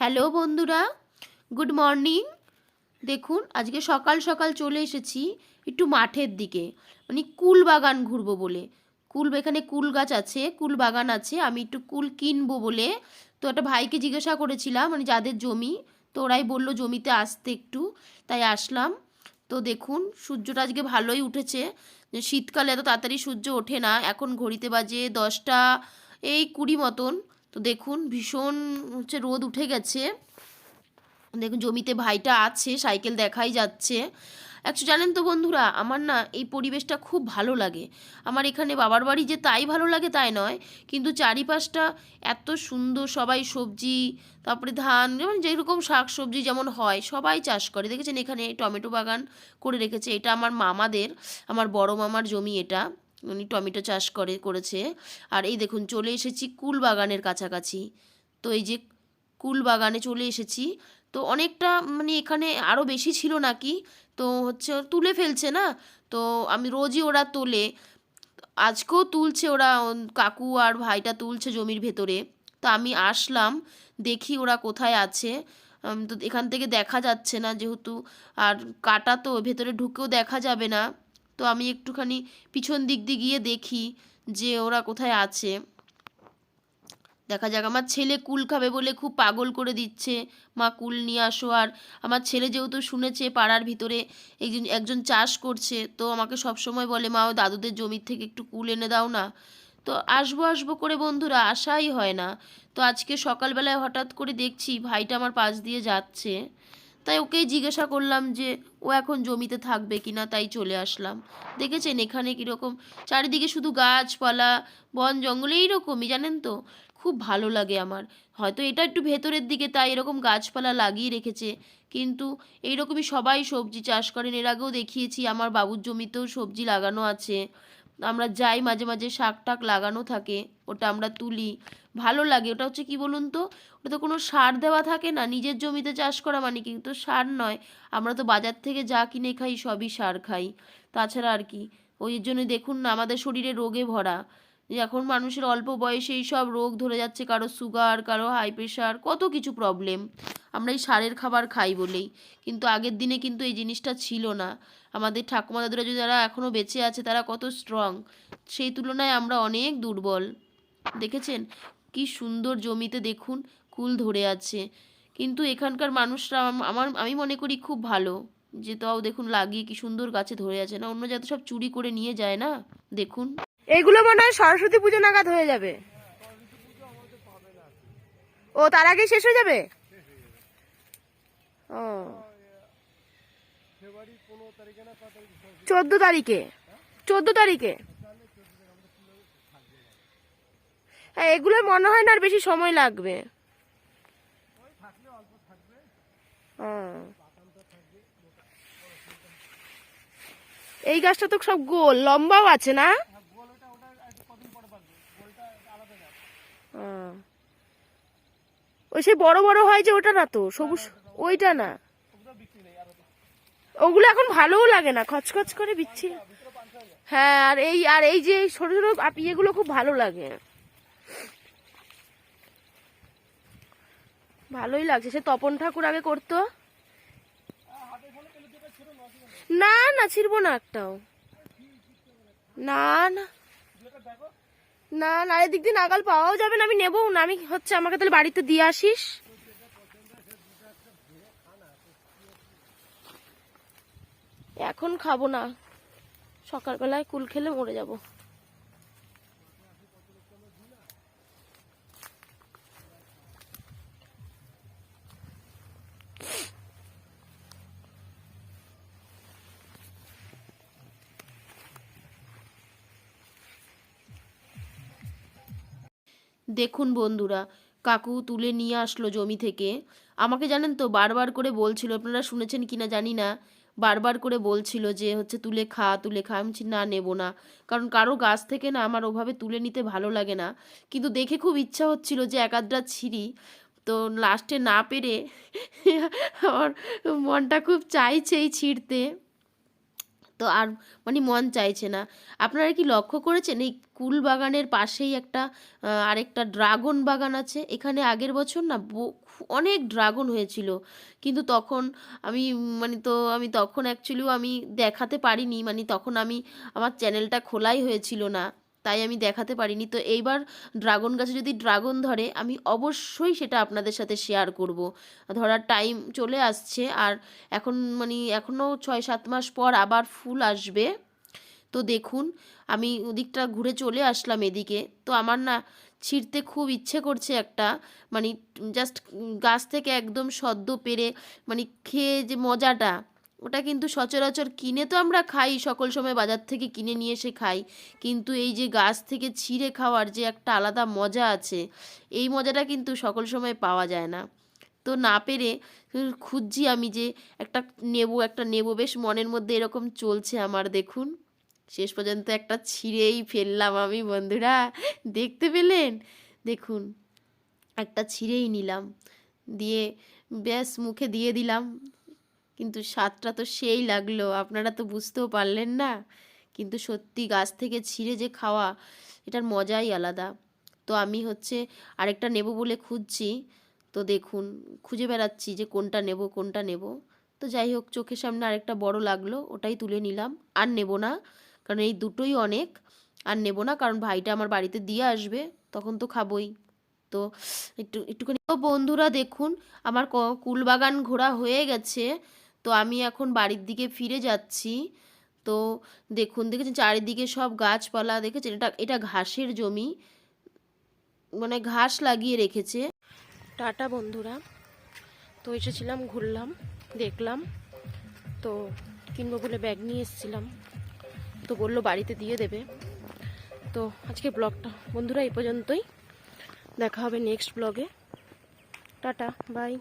Hello বন্ধুরা, good morning. দেখুন, আজকে সকাল সকাল চলে এসেছি একটু মাঠের দিকে মানে কুল বাগান ঘুরবো বলে। কুল এখানে কুল গাছ আছে, কুল বাগান আছে, আমি একটু কুল কিনবো বলে। তো একটা ভাইকে জিজ্ঞাসা করেছিলাম মানে যাদের জমি, তো ওরাই বলল জমিতে আসতে একটু, তাই আসলাম। তো দেখুন, সূর্যটা আজকে ভালোই উঠেছে। শীতকালে এত তাড়াতাড়ি সূর্য ওঠে না, এখন ঘড়িতে বাজে দশটা এই কুড়ি মতন। তো দেখুন, ভীষণ হচ্ছে রোদ উঠে গেছে। দেখুন, জমিতে ভাইটা আছে, সাইকেল দেখাই যাচ্ছে। অ্যাকচুয়ালি জানেন তো বন্ধুরা, আমার না এই পরিবেশটা খুব ভালো লাগে। আমার এখানে বাবার বাড়ি যে তাই ভালো লাগে তাই নয়, কিন্তু চারিপাশটা এত সুন্দর, সবাই সবজি, তারপরে ধান, যেমন যেরকম শাক সবজি যেমন হয়, সবাই চাষ করে। দেখেছেন এখানে টমেটো বাগান করে রেখেছে, এটা আমার মামাদের, আমার বড় মামার জমি এটা। উনি টমেটো চাষ করে, করেছে। আর এই দেখুন, চলে এসেছি কুল বাগানের কাছাকাছি। তো এই যে কুল বাগানে চলে এসেছি। তো অনেকটা মানে এখানে আরও বেশি ছিল নাকি? তো হচ্ছে তুলে ফেলছে না? তো আমি রোজই ওরা তোলে। আজকেও তুলছে ওরা কাকু আর ভাইটা তুলছে জমির ভেতরে। তো আমি আসলাম, দেখি ওরা কোথায় আছে। তো এখান থেকে দেখা যাচ্ছে না যেহেতু। আর কাটা তো ভেতরে ঢুকেও দেখা যাবে না। তো আমি একটুখানি পিছন দিক দিয়ে গিয়ে দেখি যে ওরা কোথায় আছে। দেখা যাক, আমার ছেলে কুল খাবে বলে খুব পাগল করে দিচ্ছে। মা, কুল নিয়ে আসো। আর আমার ছেলে যেহেতু শুনেছে পাড়ার ভিতরে একজন একজন চাষ করছে, তো আমাকে সব সময় বলে, মা ও দাদুদের জমির থেকে একটু কুল এনে দাও না। তো আসব আসব করে বন্ধুরা আসাই হয় না। তো আজকে সকালবেলায় হঠাৎ করে দেখছি ভাইটা আমার পাশ দিয়ে যাচ্ছে। তাই ওকেই জিজ্ঞাসা করলাম যে, ও এখন জমিতে থাকবে কি না তাই চলে আসলাম। দেখেছেন এখানে কীরকম চারিদিকে শুধু গাছপালা, বন, জঙ্গল, এইরকমই, জানেন তো? খুব ভালো লাগে আমার। হয়তো এটা একটু ভেতরের দিকে, তাই এরকম গাছপালা লাগিয়ে রেখেছে। কিন্তু এইরকমই সবাই সবজি চাষ করেন। এর আগেও দেখিয়েছি, আমার বাবুর জমিতেও সবজি লাগানো আছে। আমরা যাই, মাঝে মাঝে শাক টাক লাগানো থাকে, ওটা আমরা তুলি, ভালো লাগে। ওটা হচ্ছে কি বলুন তো? ওটা তো কোনো সার দেওয়া থাকে না, নিজের জমিতে চাষ করা মানে কিন্তু সার নয়, আমরা তো বাজার থেকে যা কিনে খাই সবই সার খাই। তাছাড়া আর কি, ওই জন্য দেখুন না, আমাদের শরীরে রোগে ভরা। এখন মানুষের অল্প বয়সেই সব রোগ ধরে যাচ্ছে, কারও সুগার কারও হাই প্রেশার কত কিছু প্রবলেম আমরা এই সারের খাবার খাই বলেই। কিন্তু আগের দিনে কিন্তু এই জিনিসটা ছিল না। আমাদের ঠাকুমা দাদুরা যদি যারা এখনও বেঁচে আছে, তারা কত স্ট্রং সেই তুলনায় আমরা অনেক দুর্বল। দেখেছেন? কি সুন্দর জমিতে দেখুন, কুল ধরে আছে। কিন্তু এখানকার মানুষরা আমার, আমি মনে করি খুব ভালো। যে তাও দেখুন লাগিয়ে কি সুন্দর গাছে ধরে আছে। না, অন্য যাতে সব চুরি করে নিয়ে যায় না? দেখুন। এইগুলো মনে হয় সরস্বতী পুজো নাগাদ হয়ে যাবে। ও, তার আগে শেষ হয়ে যাবে? ও। চোদ্দ তারিখে। চোদ্দ তারিখে? হ্যাঁ এগুলো মনে হয় না আর বেশি সময় লাগবে। এই গাছটা তো সব গোল, লম্বাও আছে না ও। ওই সেই বড় বড় হয় যে ওটা না তো সবুজ ওইটা না ওগুলো এখন ভালোও লাগে না খচখচ করে বিচ্ছি হ্যাঁ আর এই আর এই যে ছোট ছোট ইয়েগুলো খুব ভালো লাগে ভালোই লাগছে সে তপন ঠাকুর আগে করতো না না ছিড়বো না একটাও না না না না, এদিক দিয়ে নাগাল পাওয়াও যাবে না, আমি নেব না, আমি হচ্ছে আমাকে তাহলে বাড়িতে দিয়ে আসিস। এখন খাব না, সকালবেলায় কুল খেলে মরে যাব। দেখুন বন্ধুরা, কাকু তুলে নিয়ে আসলো জমি থেকে। আমাকে জানেন তো, বারবার করে বলছিল, আপনারা শুনেছেন কিনা জানি না, বারবার করে বলছিল যে হচ্ছে তুলে খা তুলে খা। আমি না, নেব না। কারণ কারও গাছ থেকে না আমার ওভাবে তুলে নিতে ভালো লাগে না। কিন্তু দেখে খুব ইচ্ছা হচ্ছিল যে এক আধটা ছিঁড়ি। তো লাস্টে না পেরে আমার মনটা খুব চাইছেই ছিঁড়তে। তো আর মানে মন চাইছে না। আপনারা কি লক্ষ্য করেছেন এই কুল বাগানের পাশেই একটা আরেকটা ড্রাগন বাগান আছে? এখানে আগের বছর না অনেক ড্রাগন হয়েছিল। কিন্তু তখন আমি মানে তো আমি তখন অ্যাকচুয়ালিও আমি দেখাতে পারিনি। মানে তখন আমি, আমার চ্যানেলটা খোলাই হয়েছিল না। তাই আমি দেখাতে পারিনি। তো এইবার ড্রাগন গাছে যদি ড্রাগন ধরে, আমি অবশ্যই সেটা আপনাদের সাথে শেয়ার করব। ধরার টাইম চলে আসছে আর এখন মানে এখনও ছয় সাত মাস পর আবার ফুল আসবে। তো দেখুন, আমি ওদিকটা ঘুরে চলে আসলাম এদিকে। তো আমার না ছিঁড়তে খুব ইচ্ছে করছে একটা মানে জাস্ট গাছ থেকে একদম সদ্য পেরে মানে খেয়ে যে মজাটা ওটা কিন্তু সচরাচর কিনে তো আমরা খাই, সকল সময় বাজার থেকে কিনে নিয়ে এসে খাই। কিন্তু এই যে গাছ থেকে ছিঁড়ে খাওয়ার যে একটা আলাদা মজা আছে, এই মজাটা কিন্তু সকল সময় পাওয়া যায় না। তো না পেরে খুঁজছি আমি যে একটা নেব একটা নেব, বেশ মনের মধ্যে এরকম চলছে আমার, দেখুন। শেষ পর্যন্ত একটা ছিঁড়েই ফেললাম আমি, বন্ধুরা। দেখতে পেলেন? দেখুন, একটা ছিঁড়েই নিলাম। দিয়ে ব্যাস মুখে দিয়ে দিলাম। কিন্তু স্বাদটা তো সেই লাগল, আপনারা তো বুঝতেও পারলেন না। কিন্তু সত্যি গাছ থেকে ছিঁড়ে যে খাওয়া, এটার মজাই আলাদা। তো আমি হচ্ছে আরেকটা নেব বলে খুঁজছি। তো দেখুন, খুঁজে বেড়াচ্ছি যে কোনটা নেব কোনটা নেব। তো যাই হোক, চোখের সামনে আরেকটা বড় লাগল, ওটাই তুলে নিলাম। আর নেব না, কারণ এই দুটোই অনেক। আর নেব না, কারণ ভাইটা আমার বাড়িতে দিয়ে আসবে, তখন তো খাবই। তো একটু, একটুখানি বন্ধুরা দেখুন, আমার কুলবাগান ঘোরা হয়ে গেছে। তো আমি এখন বাড়ির দিকে ফিরে যাচ্ছি। তো দেখুন, দেখেছেন চারিদিকে সব গাছপালা, দেখেছেন? এটা এটা ঘাসের জমি। মানে ঘাস লাগিয়ে রেখেছে। টাটা বন্ধুরা। তো এসেছিলাম, ঘুরলাম, দেখলাম। তো কিনবো বলে ব্যাগ নিয়ে এসেছিলাম। তো বলল বাড়িতে দিয়ে দেবে। তো আজকে ব্লগটা, বন্ধুরা এই পর্যন্তই। দেখা হবে নেক্সট ব্লগে। Tata, bye.